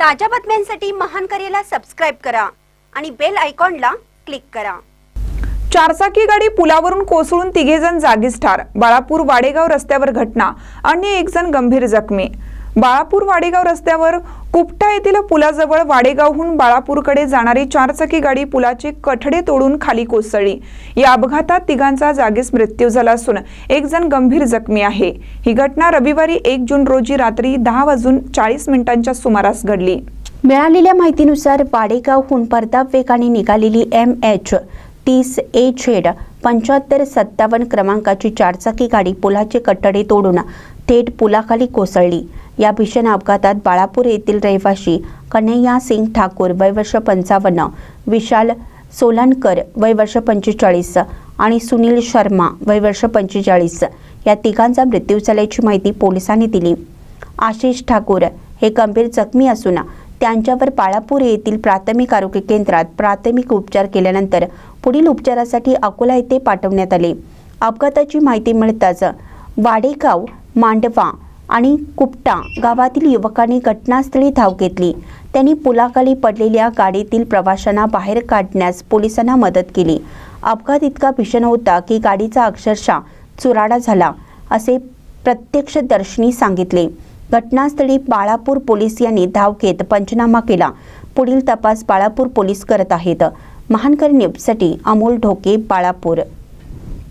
ताज्या बातम्यांसाठी महान करेला सबस्क्राईब करा आणि बेल आयकॉनला क्लिक करा. चारचाकी गाडी पुलावरून कोसळून तिघेजण जागीच ठार. बाळापूर वाडेगाव रस्त्यावर घटना. अन्य एक जण गंभीर जखमी. बाळापूर वाडेगाव रस्त्यावर कुपटा येथील पुलाजवळ वाडेगावहून बाळापूरकडे जाणारी चारचाकी गाडी पुलाचे कठडे तोडून खाली कोसळली. या अपघातात तिघांचा जागीच मृत्यू झाला असून एक जण गंभीर जखमी आहे. ही घटना रविवारी एक जून रोजी रात्री दहा वाजून चाळीस मिनिटांच्या सुमारास घडली. मिळालेल्या माहितीनुसार वाडेगावहून परताप वेगाने निघालेली एम एच तीस ए झेड पंच्याहत्तर सत्तावन्न क्रमांकाची चारचाकी गाडी पुलाचे कट्टडे तोडून थेट पुलाखाली कोसळली. या भीषण अपघातात बाळापूर येथील रहिवाशी कन्हैया सिंग ठाकूर वय वर्ष पंचावन्न विशाल सोलानकर वय वर्ष पंचेचाळीस आणि सुनील शर्मा वय वर्ष पंचेचाळीस या तिघांचा मृत्यू झाल्याची माहिती पोलिसांनी दिली. आशिष ठाकूर हे गंभीर जखमी असून त्यांच्यावर बाळापूर येथील प्राथमिक आरोग्य केंद्रात प्राथमिक उपचार केल्यानंतर पुढील उपचारासाठी अकोला येथे पाठवण्यात आले. अपघाताची माहिती मिळताच वाडेगाव मांडवा आणि कुपटा गावातील युवकांनी घटनास्थळी धाव घेतली. त्यांनी पुलाखाली पडलेल्या गाडीतील प्रवाशांना बाहेर काढण्यास पोलिसांना मदत केली. अपघात इतका भीषण होता की गाडीचा अक्षरशः चुराडा झाला असे प्रत्यक्षदर्शनी सांगितले. घटनास्थळी बाळापूर पोलीस यांनी धाव घेत पंचनामा केला. पुढील तपास बाळापूर पोलीस करत आहेत. महानकर न्यूजसाठी अमोल ढोके बाळापूर.